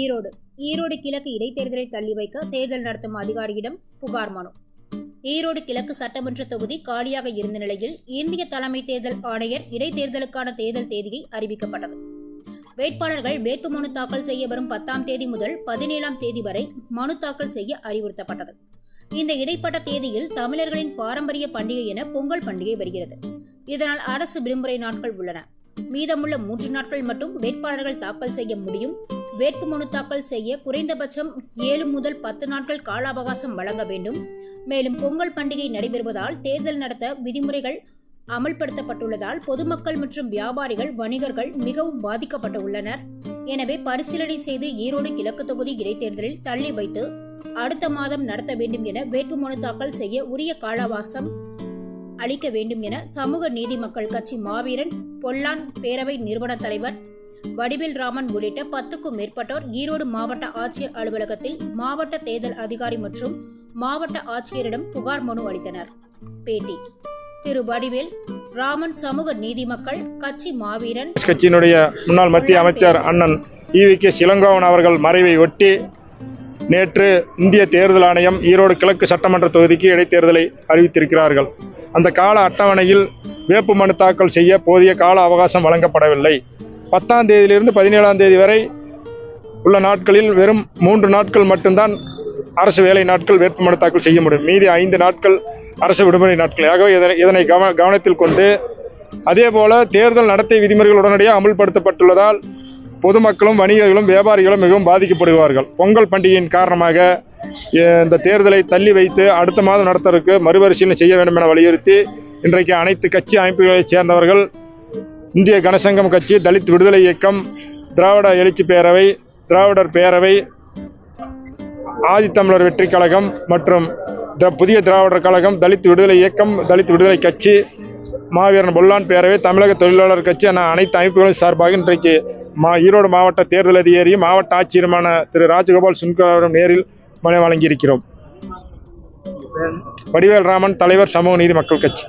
ஈரோடு. ஈரோடு கிழக்கு இடைத்தேர்தலை தள்ளி வைக்க தேர்தல் நடத்தும் அதிகாரியிடம் புகார் மனு. ஈரோடு கிழக்கு சட்டமன்ற தொகுதி காலியாக இருந்த நிலையில் இந்திய தலைமை தேர்தல் ஆணையர் இடைத்தேர்தலுக்கான தேர்தல் தேதியை அறிவிக்கப்பட்டது. வேட்பாளர்கள் வேட்புமனு தாக்கல் செய்ய வரும் பத்தாம் தேதி முதல் பதினேழாம் தேதி வரை மனு தாக்கல் செய்ய அறிவுறுத்தப்பட்டது. இந்த இடைப்பட்ட தேதியில் தமிழர்களின் பாரம்பரிய பண்டிகை என பொங்கல் பண்டிகை வருகிறது. இதனால் அரசு விடுமுறை நாட்கள் உள்ளன. மீதமுள்ள மூன்று நாட்கள் மட்டும் வேட்பாளர்கள் தாக்கல் செய்ய முடியும். வேட்புமனு தாக்கல் செய்ய குறைந்தபட்சம் ஏழு முதல் பத்து நாட்கள் கால அவகாசம் வழங்க வேண்டும். மேலும் பொங்கல் பண்டிகை நடைபெறுவதால் தேர்தல் நடத்த விதிமுறைகள் அமல்படுத்தப்பட்டுள்ளதால் பொதுமக்கள் மற்றும் வியாபாரிகள் வணிகர்கள் மிகவும் பாதிக்கப்பட்டு உள்ளனர் எனவே பரிசீலனை செய்து ஈரோடு கிழக்கு தொகுதி இடைத்தேர்தலில் தள்ளி வைத்து அடுத்த மாதம் நடத்த வேண்டும் என வேட்புமனு தாக்கல் செய்ய உரிய கால அவகாசம் அளிக்க வேண்டும் என சமூக நீதி மக்கள் கட்சி மாவீரன் பொல்லான் பேரவை நிறுவன தலைவர் வடிவேல் ராமன் உள்ளிட்ட பத்துக்கும் மேற்பட்டோர் ஈரோடு மாவட்ட ஆட்சியர் அலுவலகத்தில் மாவட்ட தேர்தல் அதிகாரி மற்றும் மாவட்ட ஆட்சியரிடம் புகார் மனு அளித்தனர். பேட்டி. திரு வடிவேல் ராமன் சமூக நீதி மக்கள் கட்சி மாவீரன் கட்சியினுடைய முன்னாள் மத்திய அமைச்சர் அண்ணன் ஈவி கே. சிலங்கோவன் அவர்கள் மறைவை ஒட்டி நேற்று இந்திய தேர்தல் ஆணையம் ஈரோடு கிழக்கு சட்டமன்ற தொகுதிக்கு இடைத்தேர்தலை அறிவித்திருக்கிறார்கள். அந்த கால அட்டவணையில் வேட்புமனு தாக்கல் செய்ய போதிய கால அவகாசம் வழங்கப்படவில்லை. பத்தாம் தேதியிலிருந்து பதினேழாம் தேதி வரை உள்ள நாட்களில் வெறும் மூன்று நாட்கள் மட்டும்தான் அரசு வேலை நாட்கள் வேட்புமனு தாக்கல் செய்ய முடியும். மீதி ஐந்து நாட்கள் அரசு விடுமுறை நாட்கள். ஆகவே இதனை இதனை கவ கவனத்தில் கொண்டு அதேபோல தேர்தல் நடத்தை விதிமுறைகள் உடனடியாக அமுல்படுத்தப்பட்டுள்ளதால் பொதுமக்களும் வணிகர்களும் வியாபாரிகளும் மிகவும் பாதிக்கப்படுவார்கள். பொங்கல் பண்டிகையின் காரணமாக இந்த தேர்தலை தள்ளி வைத்து அடுத்த மாதம் நடத்துவதற்கு மறுபரிசீலனை செய்ய வேண்டும் என வலியுறுத்தி இன்றைக்கு அனைத்து கட்சி அமைப்புகளைச் சேர்ந்தவர்கள் இந்திய கனசங்கம் கட்சி தலித் விடுதலை இயக்கம் திராவிட எழுச்சி பேரவை திராவிடர் பேரவை ஆதித்தமிழர் வெற்றிக் கழகம் மற்றும் த- புதிய திராவிடர் கழகம் தலித் விடுதலை இயக்கம் தலித் விடுதலை கட்சி மாவீரன் பொல்லான் பேரவை தமிழக தொழிலாளர் கட்சி என அனைத்து அமைப்புகளின் சார்பாக இன்றைக்கு மா ஈரோடு மாவட்ட தேர்தல் அதிகாரியும் மாவட்ட ஆட்சியருமான திரு ராஜகோபால் சுன்கரிடம் நேரில் மனு வழங்கியிருக்கிறோம். வடிவேல் ராமன் தலைவர் சமூக நீதி மக்கள் கட்சி.